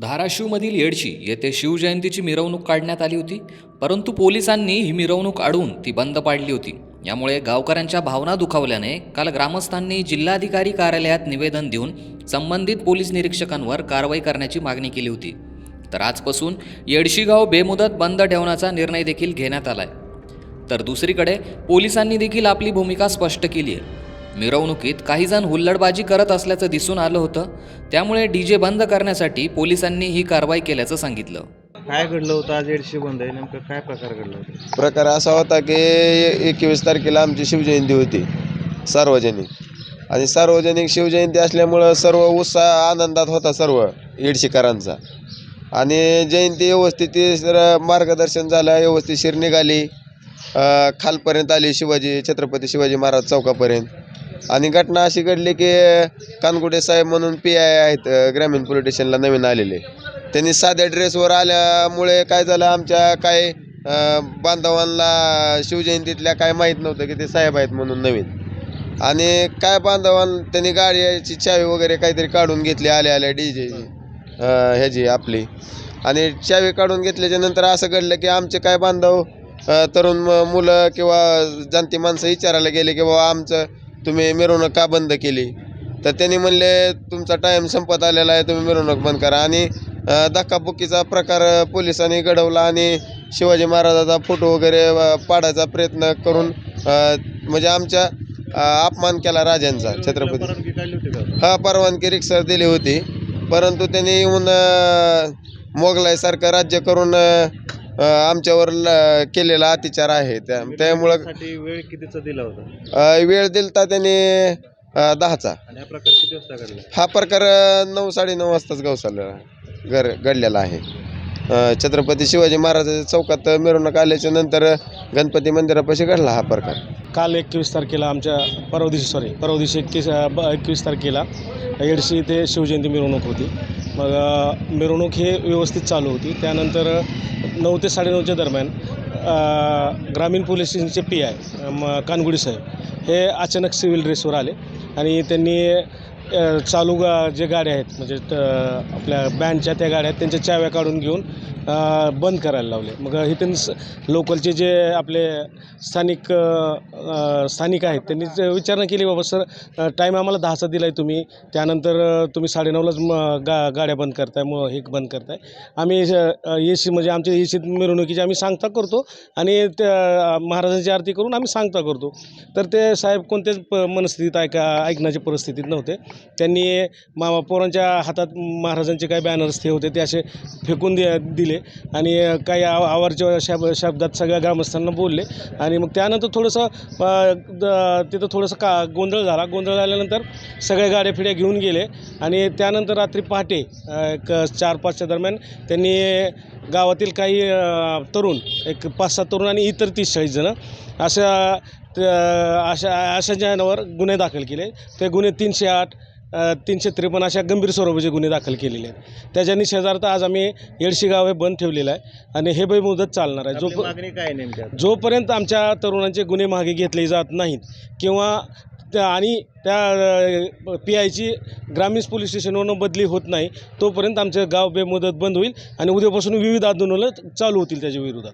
धाराशिवमधील येडशी येथे शिवजयंतीची मिरवणूक काढण्यात आली होती परंतु पोलिसांनी ही मिरवणूक अडवून ती बंद पाडली होती. यामुळे गावकऱ्यांच्या भावना दुखावल्याने काल ग्रामस्थांनी जिल्हाधिकारी कार्यालयात निवेदन देऊन संबंधित पोलीस निरीक्षकांवर कारवाई करण्याची मागणी केली होती. तर आजपासून येडशीगाव बेमुदत बंद ठेवण्याचा निर्णय देखील घेण्यात आलाय. तर दुसरीकडे पोलिसांनी देखील आपली भूमिका स्पष्ट केली आहे. मिरवणुकीत काही जण हुल्लडबाजी करत असल्याचं दिसून आलं होतं. त्यामुळे डीजे बंद करण्यासाठी पोलिसांनी ही कारवाई केल्याचं सांगितलं. काय घडलं होतं? आज एडशी बंद आहे. नेमकं काय प्रकार घडला होता? प्रकार असा होता की एकवीस तारखेला आमची शिवजयंती होती सार्वजनिक. आणि सार्वजनिक शिवजयंती असल्यामुळं सर्व उत्साह आनंदात होता सर्व येडशीकरांचा आणि जयंती व्यवस्थित सर मार्गदर्शन झालं व्यवस्थितशीर निघाली अ, खालपर्यंत आली शिवाजी छत्रपती शिवाजी महाराज चौकापर्यंत. आणि घटना अशी घडली की कानगुडे साहेब म्हणून पी आय आहेत ग्रामीण पोलीस स्टेशनला नवीन आलेले. त्यांनी साध्या ड्रेसवर आल्यामुळे काय झालं आमच्या काय बांधवांना शिवजयंतीतल्या काय माहीत नव्हतं की ते साहेब आहेत म्हणून नवीन. आणि काय बांधवां त्यांनी गाडीची चावी वगैरे काहीतरी काढून घेतली आल्या आल्या डी जे ह्याची आपली. आणि चावी काढून घेतल्याच्या नंतर असं घडलं की आमचे काय बांधव तरुण मुलं किंवा जाणती माणसं विचारायला गेले की बाबा आमचं तुम्ही मिरवणूक का बंद केली? तर त्यांनी म्हणले तुमचा टाईम संपत आलेला आहे तुम्ही मिरवणूक बंद करा. आणि धक्काबुक्कीचा प्रकार पोलिसांनी घडवला आणि शिवाजी महाराजाचा फोटो वगैरे पाडायचा प्रयत्न करून म्हणजे आमच्या अपमान केला राजांचा छत्रपती. हा परवानगी रिक्सर दिली होती. परंतु त्यांनी येऊन मोगलाईसारखं राज्य करून आमच्यावर ल- केलेला अत्याचार आहे. त्या त्यामुळं साठी वेळ कितीचा दिला होता? अ, वेळ दिलता त्याने अ, दहाचा. आणि हा प्रकार किती वाजता घडला? हा प्रकार अ, नऊ साडेनऊ वाजताच गवसाला घर घडलेला आहे. अ, छत्रपती शिवाजी महाराजाच्या चौकात मिरवणूक आल्याच्यानंतर गणपती मंदिरापाशी घडला हा प्रकार. काल एकवीस तारखेला आमच्या परवा दिवशी सॉरी परवा दिवशी एकवीस एकवीस तारखेला येडशी इथे शिवजयंती मिरवणूक होती. मग मिरवणूक हे व्यवस्थित चालू होती. त्यानंतर नऊ ते साडेनऊच्या दरम्यान ग्रामीण पोलीस स्टेशनचे पी आय म कानगुडी साहेब हे अचानक सिव्हिल ड्रेसवर आले आणि त्यांनी चालू गा जे गाड्या आहेत म्हणजे त- आपल्या बँडच्या त्या गाड्या आहेत त्यांच्या चाव्या काढून घेऊन बंद करायला लावले. मग हे लोकलचे जे आपले स्थानिक स्थानिक आहेत त्यांनी विचारणा केली बाबा सर टाईम आम्हाला दहाचा दिला आहे तुम्ही. त्यानंतर तुम्ही साडेनऊलाच म गा गाड्या बंद करताय मग हे बंद करताय. आम्ही ए सी म्हणजे आमच्या ए सी मिरवणुकीची आम्ही सांगता करतो आणि त्या महाराजांची आरती करून आम्ही सांगता करतो. तर ते साहेब कोणत्याच प मनस्थितीत ऐका ऐकण्याच्या परिस्थितीत नव्हते. त्यांनी मा पोरांच्या हातात महाराजांचे काही बॅनर्स ते होते ते असे फेकून दे दिले. आणि काही आव आवारच्या शब शब्दात सगळ्या ग्रामस्थांना बोलले. आणि मग त्यानंतर थोडंसं तिथं थोडंसं का गोंधळ झाला. गोंधळ झाल्यानंतर सगळ्या गाड्या फिड्या घेऊन गेले. आणि त्यानंतर रात्री पहाटे एक चार पाचच्या दरम्यान त्यांनी गावातील काही तरुण एक पाच सात तरुण आणि इतर तीस चाळीस जणं अशा अशा अशा जणांवर गुन्हे दाखल केले. ते गुन्हे तीनशे आठ तीनशे त्रेपन्न अशा गंभीर स्वरूपाचे गुन्हे दाखल केलेले आहेत. त्याच्या निषेधार्थ आज आम्ही येडशी गाव हे बंद ठेवलेलं आहे आणि हे बेमुदत चालणार आहे. जो मागणी काय नेमक्या जोपर्यंत आमच्या तरुणांचे गुन्हे मागे घेतले जात नाहीत किंवा त्या आणि त्या पी आयची ग्रामीण पोलीस स्टेशनवरून बदली होत नाही तोपर्यंत आमचं गाव बेमुदत बंद होईल आणि उद्यापासून विविध आंदोलनं चालू होतील त्याच्या विरोधात.